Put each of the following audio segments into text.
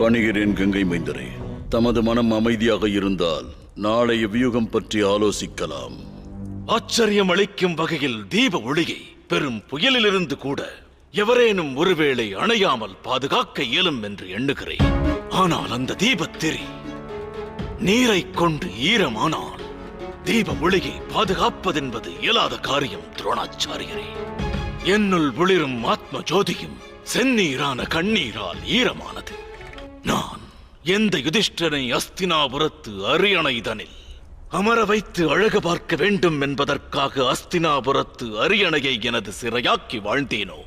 பணிகிறேன் கங்கை மைந்தரே. தமது மனம் அமைதியாக இருந்தால் நாளைய வியூகம் பற்றி ஆலோசிக்கலாம். ஆச்சரியம் அளிக்கும் வகையில் தீப ஒளியை பெரும் புயலிலிருந்து கூட எவரேனும் ஒருவேளை அணையாமல் பாதுகாக்க இயலும் என்று எண்ணுகிறேன். ஆனால் அந்த தீபத்திரி நீரை கொண்டு ஈரமானால் தீப ஒளியை பாதுகாப்பதென்பது இயலாத காரியம் துரோணாச்சாரியரே. என்னுள் ஒளிரும் ஆத்ம ஜோதியும் செந்நீரான கண்ணீரால் ஈரமானது. எந்த யுதிஷ்டனை அஸ்தினாபுரத்து அரியணைதனில்? அமர வைத்து அழகு பார்க்க வேண்டும் என்பதற்காக அஸ்தினாபுரத்து அரியணையை எனது சிறையாக்கி வாழ்ந்தேனோ?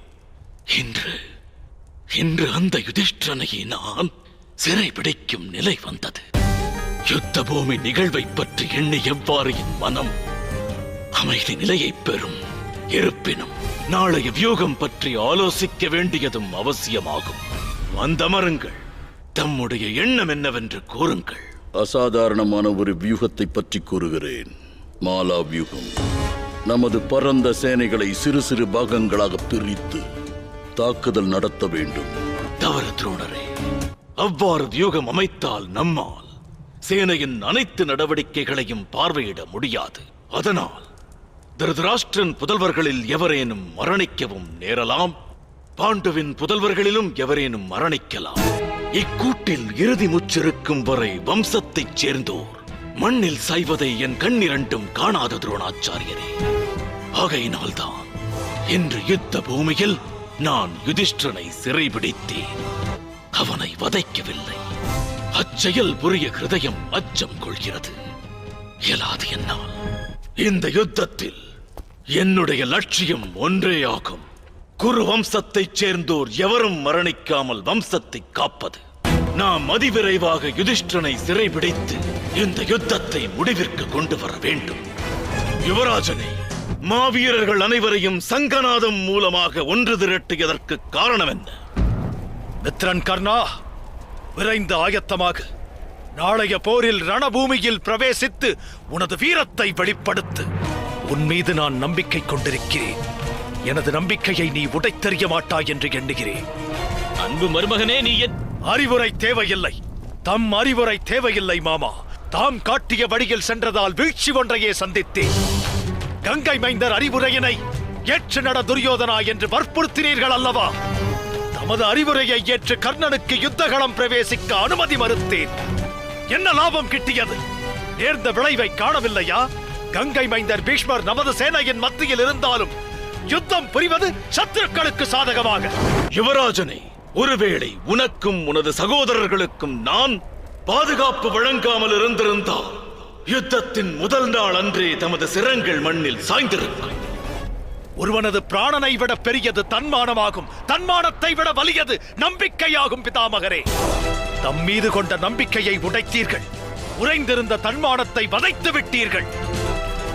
இன்று இன்று அந்த யுதிஷ்டனையை நான் சிறை பிடிக்கும் நிலை வந்தது. யுத்த பூமி நிகழ்வை பற்றி எண்ணி எவ்வாறு என் மனம் அமைதி நிலையை பெறும் இருப்பினும் நாளைய வியூகம் பற்றி ஆலோசிக்க வேண்டியதும் அவசியமாகும். வந்தமருங்கள். தம்முடைய எண்ணம் என்னவென்று கூறுங்கள். அசாதாரணமான ஒரு வியூகத்தை பற்றி கூறுகிறேன். மாலா வியூகம். நமது பரந்த சேனைகளை சிறு சிறு பாகங்களாக பிரித்து தாக்குதல் நடத்த வேண்டும். தவறு துரோணரே அவ்வாறு வியூகம் அமைத்தால் நம்மால் சேனையின் அனைத்து நடவடிக்கைகளையும் பார்வையிட முடியாது. அதனால் திருதராஷ்டிரன் புதல்வர்களில் எவரேனும் மரணிக்கவும் நேரலாம். பாண்டுவின் புதல்வர்களிலும் எவரேனும் மரணிக்கலாம். இக்கூட்டில் இறுதி முச்சிருக்கும் வரை வம்சத்தைச் சேர்ந்தோர். மண்ணில் சாய்வதை என் கண்ணிரண்டும் காணாத துரோணாச்சாரியரே. ஆகையினால்தான் இன்று யுத்த பூமியில் நான் யுதிஷ்டனை சிறைபிடித்தேன். அவனை வதைக்கவில்லை. அச்செயல் புரிய ஹிருதயம் அச்சம் கொள்கிறது. இயலாது என்னால். இந்த யுத்தத்தில் என்னுடைய லட்சியம் ஒன்றே ஆகும். குரு வம்சத்தைச் சேர்ந்தோர் எவரும் மரணிக்காமல் வம்சத்தை காப்பது. நாம் அதிவிரைவாக யுதிஷ்டனை சிறைபிடித்து இந்த யுத்தத்தை முடிவிற்கு கொண்டு வர வேண்டும். யுவராஜனே மாவீரர்கள் அனைவரையும் சங்கநாதம் மூலமாக ஒன்று திரட்டியதற்கு காரணம் என்ன? மித்ரன் கர்ணா விரைந்து ஆயத்தமாக நாளைய போரில் ரணபூமியில் பிரவேசித்து உனது வீரத்தை வெளிப்படுத்து. உன் மீது நான் நம்பிக்கை கொண்டிருக்கிறேன். எனது நம்பிக்கையை நீ உடைத்தெறிய மாட்டாய் என்று எண்ணுகிறேன். அன்பு மருமகனே நீ என் அறிவுரை தேவையில்லை. தம் அறிவுரை தேவையில்லை மாமா. தாம் காட்டிய வழியில் சென்றதால் வீழ்ச்சி ஒன்றையே சந்தித்தேன். கங்கை மைந்தர் அறிவுரையினை ஏற்று நட துரியோதனா என்று வற்புறுத்தினீர்கள் அல்லவா? தமது அறிவுரையை ஏற்று கர்ணனுக்கு யுத்தகளம் பிரவேசிக்க அனுமதி மறுத்தேன். என்ன லாபம் கிட்டியது? நேர்ந்த விளைவை காணவில்லையா? கங்கை மைந்தர் பீஷ்மர் நமது சேனையின் மத்தியில் இருந்தாலும் யுத்தம் புரிவது சத்துருக்களுக்கு சாதகமாக. யுவராஜனை ஒருவேளை உனக்கும் உனது சகோதரர்களுக்கும் நான் பாதுகாப்பு வழங்காமல் இருந்திருந்தால் யுத்தத்தின் முதல் நாள் அன்றே தமது சிரங்கள் மண்ணில் சாய்ந்திருக்கும். ஒருவனது பிராணனை விட பெரியது தன்மானமாகும். தன்மானத்தை விட வலியது நம்பிக்கையாகும் பிதாமகரே. தம் மீது கொண்ட நம்பிக்கையை உடைத்தீர்கள். உறைந்திருந்த தன்மானத்தை வதைத்து விட்டீர்கள்.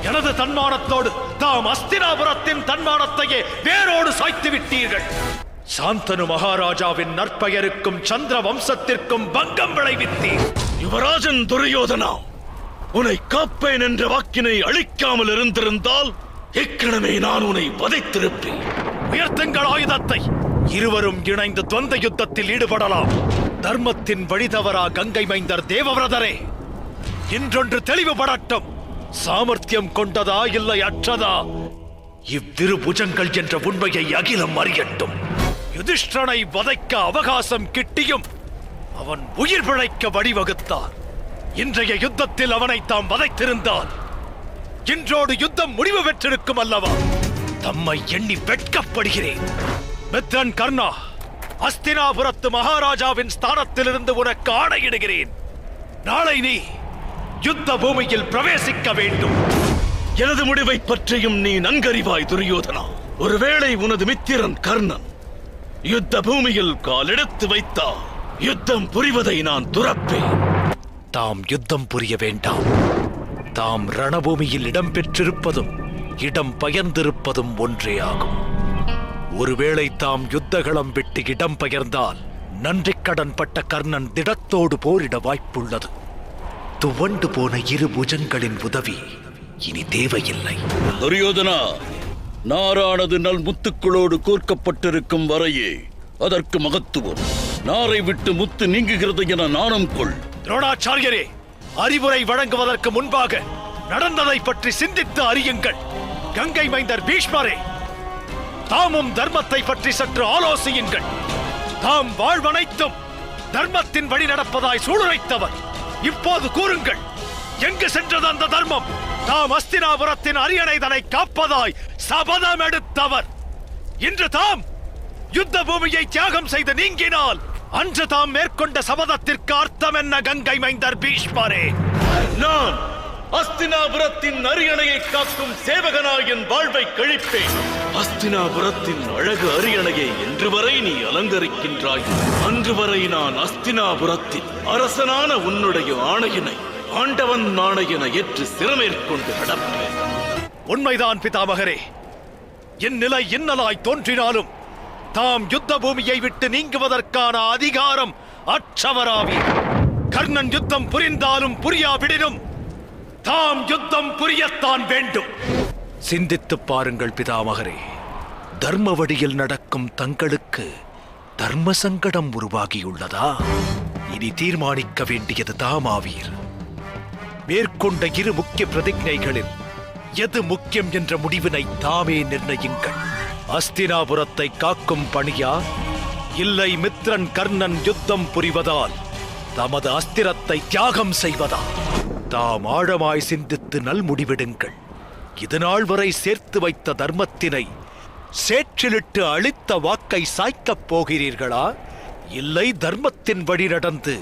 எனது தன்மானத்தோடு தாம் அஸ்தினாபுரத்தின் தன்மானத்தையே வேரோடு சாய்த்து விட்டீர்கள். சாந்தனு மகாராஜாவின் நற்பெயருக்கும் சந்திர வம்சத்திற்கும் பங்கம் விளைவித்தீர். யுவராஜன் துரியோதனா உன்னை காப்பேன் என்ற வாக்கினை அளிக்காமல் இருந்திருந்தால் இக்கணமே நான் உன்னை வதைத்திருப்பேன். உயர்த்துங்கள் ஆயுதத்தை. இருவரும் இணைந்து துவந்த யுத்தத்தில் ஈடுபடலாம். தர்மத்தின் வழிதவரா கங்கை மைந்தர் தேவவிரதரே. இன்றொன்று தெளிவுபடட்டும். சாமர்த்தியம் கொண்டதா இல்லை அற்றதா? இவ்விரு புஜங்கள் என்ற உண்மையை அகிலம் அறியட்டும். யுதிஷ்டனை வதைக்க அவகாசம் கிட்டியும் அவன் உயிர் பிழைக்க வழிவகுத்தார் இன்றைய யுத்தத்தில் அவனை தாம் வதைத்திருந்தால் இன்றோடு யுத்தம் முடிவு பெற்றிருக்கும் அல்லவா? தம்மை எண்ணி வெட்கப்படுகிறேன். மித்ரன் கர்ணா அஸ்தினாபுரத்து மகாராஜாவின் ஸ்தானத்திலிருந்து உனக்கு ஆணையிடுகிறேன். நாளை நீ யுத்த பூமியில் பிரவேசிக்க வேண்டும். எனது முடிவை பற்றியும் நீ நன்கறிவாய் துரியோதனா. ஒருவேளை உனது மித்திரன் கர்ணன் யுத்த பூமியில் காலெடுத்து வைத்தால் யுத்தம் புரிவதை நான் துறப்பேன். தாம் யுத்தம் புரிய வேண்டாம். தாம் ரணபூமியில் இடம் பெற்றிருப்பதும் இடம் பயர்ந்திருப்பதும் ஒன்றே ஆகும். ஒருவேளை தாம் யுத்தகளம் விட்டு இடம் பெயர்ந்தால் நன்றிக் கடன் பட்ட கர்ணன் திடத்தோடு போரிட வாய்ப்புள்ளது. துவண்டு போன இரு புஜங்களின் உதவி இனி தேவையில்லை. துரியோதனா நாரானது நல் முத்துக்களோடு கோர்க்கப்பட்டிருக்கும் வரையே அதற்கு மகத்துவம். நாரை விட்டு முத்து நீங்குகிறது என நாணம் கொள். துரோணாச்சாரியரே அறிவுரை வழங்குவதற்கு முன்பாக நடந்ததை பற்றி சிந்தித்து அறியுங்கள். கங்கை மைந்தர் பீஷ்மரே தாமும் தர்மத்தை பற்றி சற்று ஆலோசியுங்கள். தாம் வாழ்வனைத்தும் தர்மத்தின் வழி நடப்பதாய் சூளுரைத்தவர். இப்போது கூறுங்கள் எங்கு சென்றது அந்த தர்மம்? தாம் அஸ்தினாபுரத்தின் அரியணைதனை காப்பதாய் சபதம் எடுத்தவர் இன்று தாம் யுத்த பூமியை தியாகம் செய்து நீங்கினால் அன்று தாம் மேற்கொண்ட சபதத்திற்கு அர்த்தம் என்ன கங்கை மைந்தர் பீஷ்மரே? நான் அஸ்தினாபுரத்தின் அரியணையை காக்கும் சேவகனாய் என் வாழ்வை கழிப்பேன். அஸ்தினாபுரத்தின் அழகு அரியணையை என்று வரை நீ அலங்கரிக்கின்றாய். அன்று வரை நான் அஸ்தினாபுரத்தின் அரசனான உன்னுடைய ஆணையினை ஆண்டவன் நாணயன ஏற்று சிறமேற்கொண்டு நடப்பேன். உண்மைதான் பிதாமகரே. என் நிலை இன்னலாய் தோன்றினாலும் தாம் யுத்த பூமியை விட்டு நீங்குவதற்கான அதிகாரம் அற்றவராவி. கர்ணன் யுத்தம் புரிந்தாலும் புரியாவிடினும் தாம் யுத்தம் புரியத்தான் வேண்டும். சிந்தித்துப் பாருங்கள் பிதாமகரே. தர்ம வழியில் நடக்கும் தங்களுக்கு தர்ம சங்கடம் உருவாகியுள்ளதா? இனி தீர்மானிக்க வேண்டியது தாமாவீர். மேற்கொண்ட இரு முக்கிய பிரதிஜைகளில் எது முக்கியம் என்ற முடிவினை தாமே நிர்ணயிங்கள் அஸ்தினாபுரத்தை காக்கும் பணியா? இல்லை மித்ரன் கர்ணன் யுத்தம் புரிவதால் தமது அஸ்திரத்தை தியாகம் செய்வதா? தாம் ஆழமாய் சிந்தித்து நல் முடிவிடுங்கள். இதுநாள் வரை சேர்த்து வைத்த தர்மத்தினை சேற்றிலிட்டு அளித்த வாக்கை சாய்க்கப் போகிறீர்களா? இல்லை தர்மத்தின் வழி நடந்து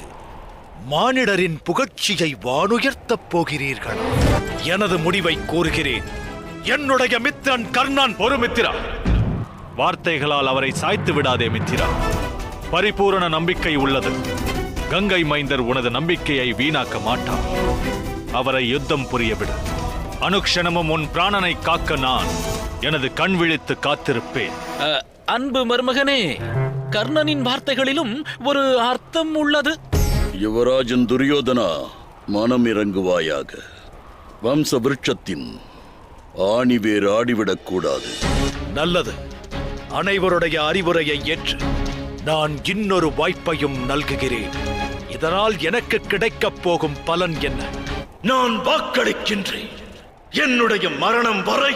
மானிடரின் புகழ்ச்சியை வானுயர்த்தப் போகிறீர்கள். எனது முடிவை கூறுகிறேன் என்னுடைய மித்திரன் கர்ணன் ஒரு மித்திரா. வார்த்தைகளால் அவரை சாய்த்து விடாதே மித்திரா. பரிபூரண நம்பிக்கை உள்ளது. கங்கை மைந்தர் உனது நம்பிக்கையை வீணாக்க மாட்டார். அவரை யுத்தம் புரியவிடு அனுக்ஷணமும் உன் பிராணனை காக்க நான் எனது கண் விழித்து காத்திருப்பேன். அன்பு மருமகனே கர்ணனின் வார்த்தைகளிலும் ஒரு அர்த்தம் உள்ளது. யுவராஜன் துரியோதனா மனம் இறங்குவாயாக. வம்ச விருட்சத்தின் ஆணிவேர் ஆடிவிடக் கூடாது. நல்லது. அனைவருடைய அறிவுரையை ஏற்று நான் இன்னொரு வாய்ப்பையும் நல்குகிறேன். இதனால் எனக்கு கிடைக்கப் போகும் பலன் என்ன? நான் வாக்களிக்கின்றேன். என்னுடைய மரணம் வரை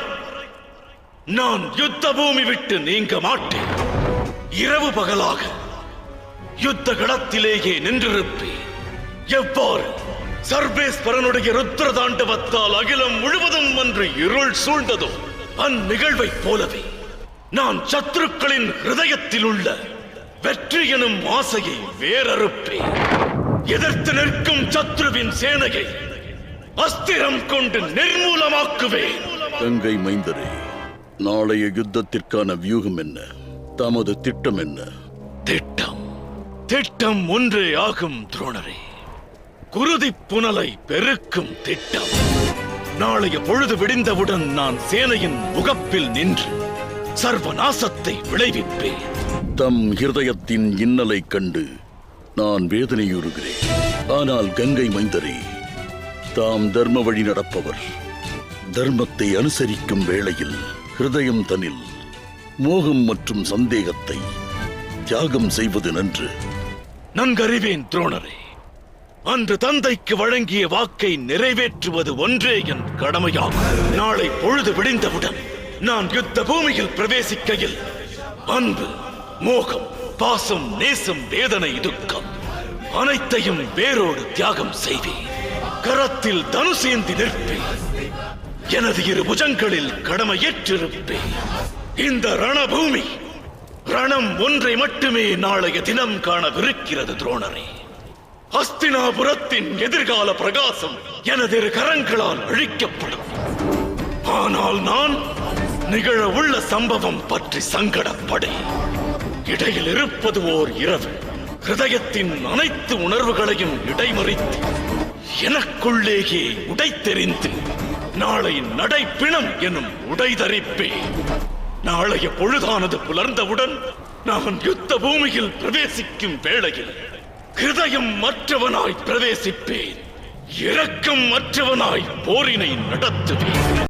நான் யுத்த பூமி விட்டு நீங்க மாட்டேன். இரவு பகலாக யுத்த களத்திலேயே நின்றிருப்பேன். எவ்வாறு? சர்வேஸ்வரனுடைய ருத்ர தாண்டவத்தால் அகிலம் முழுவதும் அன்று இருள் சூழ்ந்ததோ அந்நிகழ்வைப் போலவே நான் சத்துருக்களின் ஹிருதயத்தில் உள்ள வெற்றி எனும் ஆசையை வேறறுப்பேன். எதிர்த்து நிற்கும் சத்ருவின் சேனையை அஸ்திரம் கொண்டு நிர்மூலமாக்குவேன். கங்கை மைந்தரே நாளைய யுத்தத்திற்கான வியூகம் என்ன? தமது திட்டம் என்ன? திட்டம். திட்டம் ஒன்றே ஆகும் துரோணரே. குருதி புனலை பெருக்கும் திட்டம். நாளைய பொழுது விடிந்தவுடன் நான் சேனையின் முகப்பில் நின்று சர்வநாசத்தை விளைவிப்பேன். தம் ஹிருதயத்தின் இன்னலை கண்டு நான் வேதனையுறுகிறேன். ஆனால் கங்கை மைந்தரே தாம் தர்ம வழி நடப்பவர். தர்மத்தை அனுசரிக்கும் வேளையில் ஹிருதயம் தனில் மோகம் மற்றும் சந்தேகத்தை தியாகம் செய்வது நன்று. நன்கறிவேன் துரோணரே. அன்று தந்தைக்கு வழங்கிய வாக்கை நிறைவேற்றுவது ஒன்றே என் கடமையாகும். நாளை பொழுது விடிந்தவுடன் நான் யுத்த பூமியில் பிரவேசிக்கையில் அன்பு மோகம் பாசம் நேசம் வேதனை துக்கம் அனைத்தையும் வேரோடு தியாகம் செய்வேன். கரத்தில் தனுசேந்தி நிற்பேன். எனது இரு புஜங்களில் கடமையேற்றிருப்பேன் இந்த ரணபூமி ரணம் ஒன்றை மட்டுமே நாளைய தினம் காணவிருக்கிறது துரோணரே. அஸ்தினாபுரத்தின் எதிர்கால பிரகாசம் எனது கரங்களால் அழிக்கப்படும். ஆனால் நான் நிகழ உள்ள சம்பவம் பற்றி சங்கடப்படை. இடையில் இருப்பது ஓர் இரவு. ஹிருதயத்தின் அனைத்து உணர்வுகளையும் இடைமறித்து எனக்குள்ளேயே உடைத்தெறிந்து நாளை நடைப்பிணம் எனும் உடைதறிப்பே நாளைய பொழுதானது புலர்ந்தவுடன் நான் யுத்த பூமியில் பிரவேசிக்கும் வேளையில் ஹிருதயம் மற்றவனாய் பிரவேசிப்பேன். இரக்கம் மற்றவனாய் போரினை நடத்துவேன்.